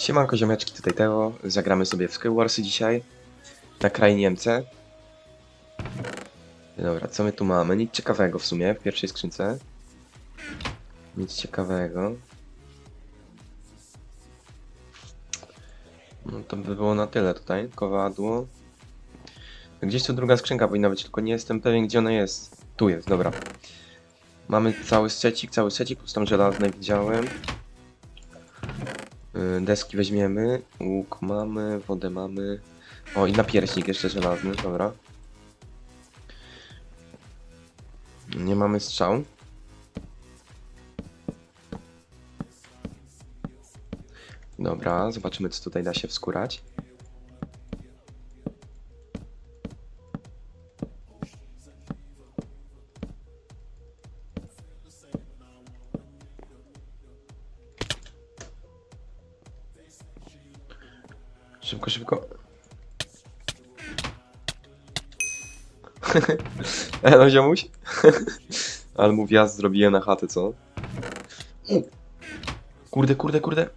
Siemanko ziomeczki, tutaj Teo. Zagramy sobie w Skywarsy dzisiaj. Na kraj Niemce. Dobra, co my tu mamy? Nic ciekawego w sumie w pierwszej skrzynce. Nic ciekawego. No to by było na tyle tutaj. Kowadło. Gdzieś tu druga skrzynka powinna być, tylko nie jestem pewien gdzie ona jest. Tu jest, dobra. Mamy cały secik, cały secik, plus tam żelazne widziałem. Y, Deski weźmiemy, łuk mamy, wodę mamy. O, i napierśnik jeszcze żelazny, dobra. Nie mamy strzał. Dobra, zobaczymy co tutaj da się wskurać. Szybko, szybko. Elo, ziomuś. Ale mu wjazd zrobiłem na chatę, co? Kurde, kurde, kurde.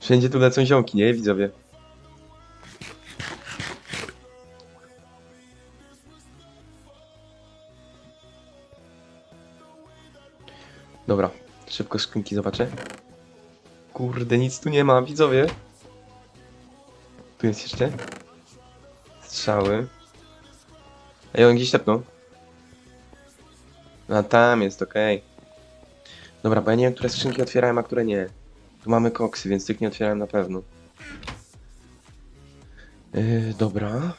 Wszędzie tu lecą ziomki, nie? Widzowie. Dobra, szybko skrzynki zobaczę. Kurde, nic tu nie ma, widzowie. Tu jest jeszcze. Strzały. Ej, on gdzieś tepnął. A tam jest, okej. Dobra, bo ja nie wiem, które skrzynki otwierałem, a które nie. Tu mamy koksy, więc tych nie otwierałem na pewno. Yy, dobra.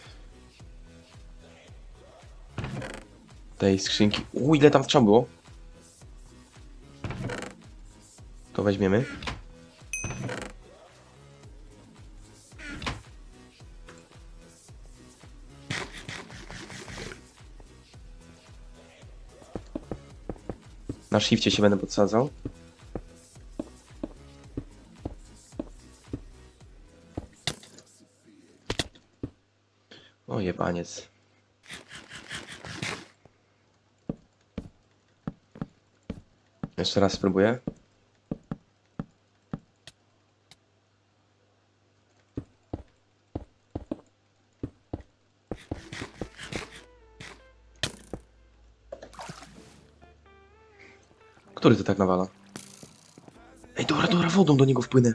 Tej skrzynki. U, ile tam strzał było? To weźmiemy. Na shifcie się będę podsadzał. O jebaniec. Jeszcze raz spróbuję. Który to tak nawala? Ej, dobra, dobra, wodą do niego wpłynę.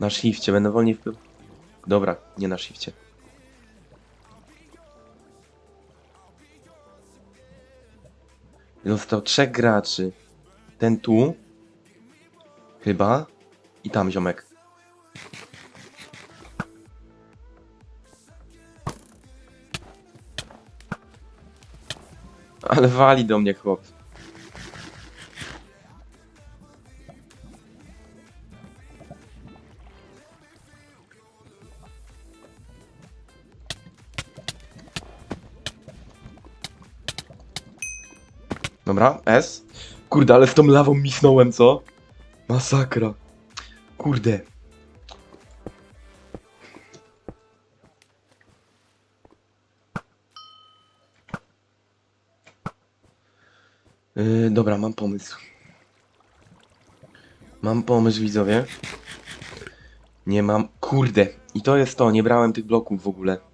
Na shifcie, będę wolniej wpływ. Dobra, nie na shifcie. Został trzech graczy. Ten tu. Chyba. I tam ziomek. Ale wali do mnie chłop. Dobra, S. Kurde, ale z tą lawą misnąłem, co? Masakra. Kurde. Yy, dobra, mam pomysł. Mam pomysł, widzowie. Nie mam. Kurde. I to jest to, nie brałem tych bloków w ogóle.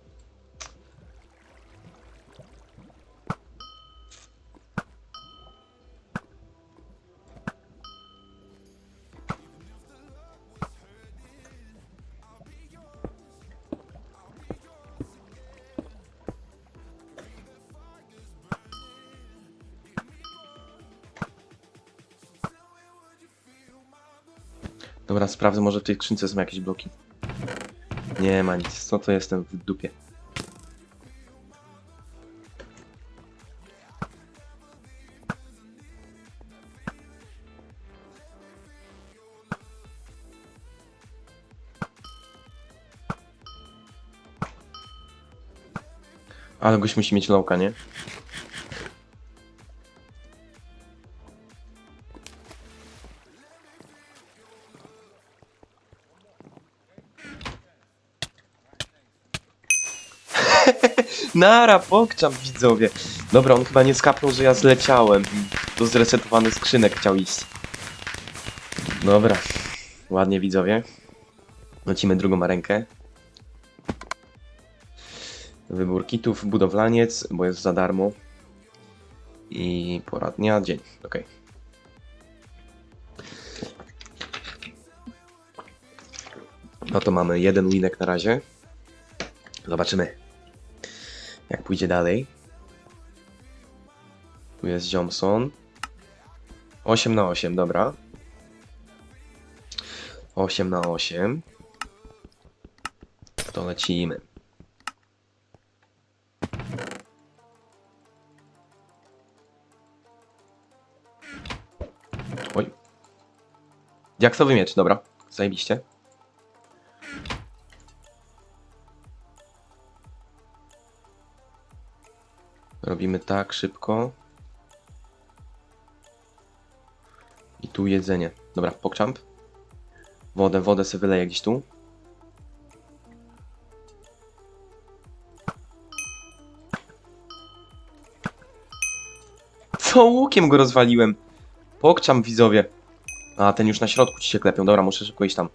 Dobra, sprawdzę, może w tej skrzynce są jakieś bloki. Nie ma nic. Co to jestem w dupie? Ale goś musi mieć lowka, nie? Nara, pokczam widzowie. Dobra, on chyba nie skapnął, że ja zleciałem. Do zresetowany skrzynek chciał iść. Dobra, ładnie widzowie. Lecimy drugą arenkę. Wybór kitów, budowlaniec, bo jest za darmo. I pora dnia, dzień. Ok. No to mamy jeden winek na razie. Zobaczymy, jak pójdzie dalej. Tu jest Johnson. 8 na 8, dobra. 8 na 8. To lecimy. Oj. Diaksowy miecz, dobra. Zajebiście. Robimy tak szybko. I tu jedzenie. Dobra, pokczamp. Wodę, wodę sobie wyleję gdzieś tu. Co łukiem go rozwaliłem? Pokczam widzowie. A, ten już na środku ci się klepią. Dobra, muszę szybko iść tam.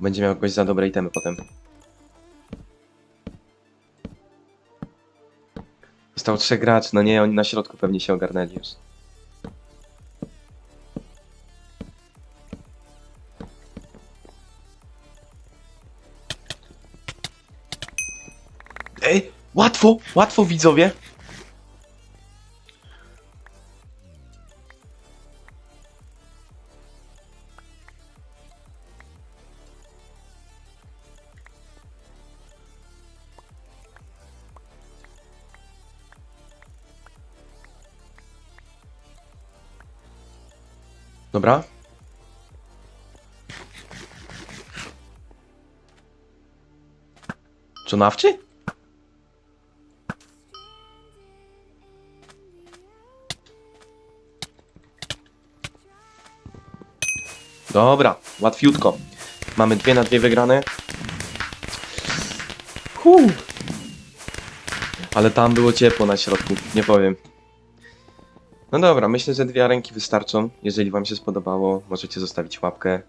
Będzie miał jakoś za dobre itemy potem. Zostało trzech graczy, no nie, oni na środku pewnie się ogarnęli już. Ej, łatwo, łatwo widzowie. Dobra. Co? Dobra, łatwiutko. Mamy dwie na dwie wygrane. Huu. Ale tam było ciepło na środku, nie powiem. No dobra, myślę, że dwie ręki wystarczą. Jeżeli Wam się spodobało, możecie zostawić łapkę,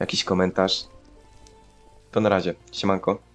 jakiś komentarz. To na razie, siemanko.